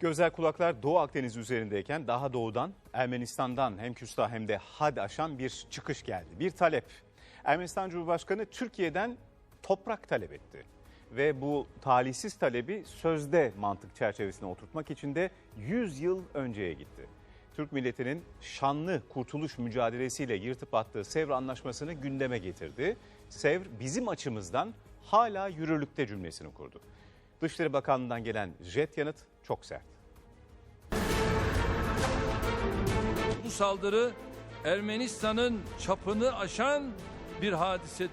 Gözler kulaklar Doğu Akdeniz üzerindeyken daha doğudan Ermenistan'dan hem küstah hem de had aşan bir çıkış geldi. Bir talep. Ermenistan Cumhurbaşkanı Türkiye'den toprak talep etti. Ve bu talihsiz talebi sözde mantık çerçevesine oturtmak için de 100 yıl önceye gitti. Türk milletinin şanlı kurtuluş mücadelesiyle yırtıp attığı Sevr Anlaşması'nı gündeme getirdi. Sevr bizim açımızdan hala yürürlükte cümlesini kurdu. Dışişleri Bakanlığı'ndan gelen jet yanıt çok sert. Saldırı Ermenistan'ın çapını aşan bir hadisedir.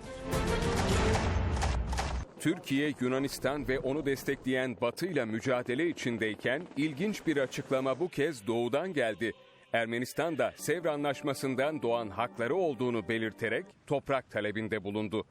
Türkiye, Yunanistan ve onu destekleyen Batı ile mücadele içindeyken ilginç bir açıklama bu kez doğudan geldi. Ermenistan da Sevr Anlaşması'ndan doğan hakları olduğunu belirterek toprak talebinde bulundu.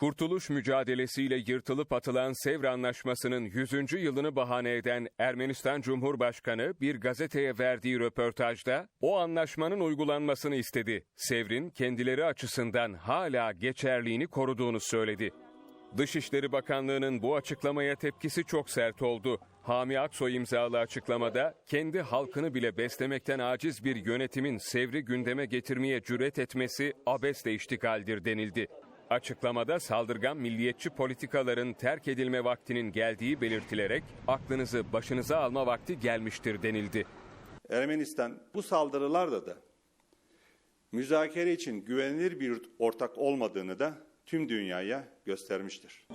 Kurtuluş mücadelesiyle yırtılıp atılan Sevr Anlaşması'nın 100. yılını bahane eden Ermenistan Cumhurbaşkanı bir gazeteye verdiği röportajda o anlaşmanın uygulanmasını istedi. Sevr'in kendileri açısından hala geçerliğini koruduğunu söyledi. Dışişleri Bakanlığı'nın bu açıklamaya tepkisi çok sert oldu. Hami Aksoy imzalı açıklamada kendi halkını bile beslemekten aciz bir yönetimin Sevr'i gündeme getirmeye cüret etmesi abesle iştigaldir denildi. Açıklamada saldırgan milliyetçi politikaların terk edilme vaktinin geldiği belirtilerek aklınızı başınıza alma vakti gelmiştir denildi. Ermenistan bu saldırılarda da müzakere için güvenilir bir ortak olmadığını da tüm dünyaya göstermiştir.